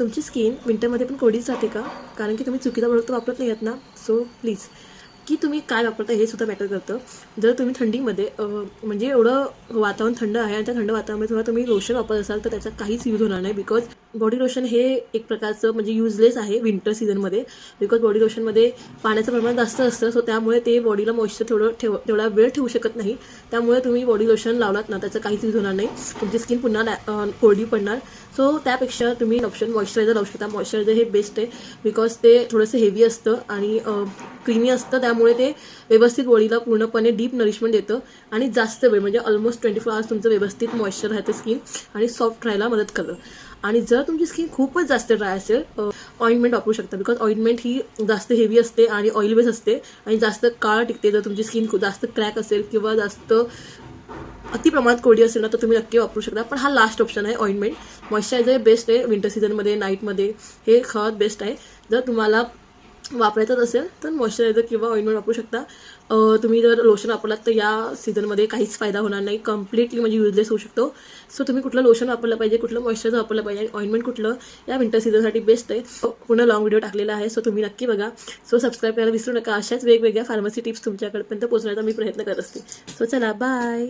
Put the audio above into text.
तुमची स्किन विंटरमध्ये पण कोरडीच जाते का? कारण की तुम्ही चुकीचा प्रोडक्ट वापरत नाही आहेत ना? सो प्लीज की तुम्ही काय वापरता हे सुद्धा मॅटर करतं. जर तुम्ही थंडीमध्ये म्हणजे एवढं वातावरण थंड आहे आणि त्या थंड वातावरणामध्ये थोडा तुम्ही लोशन वापरत असाल तर त्याचा काहीच यूज होणार नाही बिकॉज बॉडी लोशन हे एक प्रकारचं म्हणजे युजलेस आहे विंटर सीझनमध्ये बिकॉज बॉडी लोशनमध्ये पाण्याचं प्रमाण जास्त असतं सो त्यामुळे ते बॉडीला मॉइश्चर थोडं ठेव तेवढा वेळ ठेवू शकत नाही. त्यामुळे तुम्ही बॉडी लोशन लावलात ना त्याचं काहीच यूज होणार नाही. तुमची स्किन पुन्हा कोरडी पडणार. सो त्यापेक्षा तुम्ही ऑप्शन मॉइश्चरायझर लावू शकता. मॉइश्चरायझर हे बेस्ट आहे बिकॉज ते थोडंसं हेवी असतं आणि क्रीमी असतं त्यामुळे ते व्यवस्थित बॉडीला पूर्णपणे डीप नरिशमेंट देतं. आणि जास्त वेळ म्हणजे ऑलमोस्ट ट्वेंटी फोर आवर्स तुमचं व्यवस्थित मॉइश्चर राहते स्किन आणि सॉफ्ट राहायला मदत करतं. आणि जर तुमची स्किन खूपच जास्त ड्राय असेल ऑइंटमेंट वापरू शकता. बिकॉज ऑइंटमेंट ही जास्त हेवी असते आणि ऑइल बेस असते आणि जास्त काळ टिकते. जर तुमची स्किन खूप जास्त क्रॅक असेल किंवा जास्त अति प्रमाणात कोडी असेल ना तर तुम्ही नक्की वापरू शकता. पण हा लास्ट ऑप्शन आहे ऑइंटमेंट मॉइश्चरायझर बेस्ट आहे विंटर सीझनमध्ये नाईटमध्ये हे खत बेस्ट आहे. जर तुम्हाला वापरायचंच असेल तर मॉइश्चरायझर किंवा ऑइंटमेंट वापरू शकता. तुम्ही जर लोशन वापरलात तर या सीझनमध्ये काहीच फायदा होणार नाही. कम्प्लिटली म्हणजे युजलेस होऊ शकतो. सो तुम्ही कुठलं लोशन वापरलं पाहिजे कुठलं मॉइश्चरायझर वापरलं पाहिजे आणि ऑइंटमेंट कुठलं या विंटर सीझनसाठी बेस्ट आहे. पूर्ण लॉंग व्हिडिओ टाकलेला आहे. सो तुम्ही नक्की बघा. सो सबस्क्राईब करायला विसरू नका. अशाच वेगवेगळ्या फार्मसी टिप्स तुमच्याकडपर्यंत पोहोचण्याचा मी प्रयत्न करत असते. सो चला बाय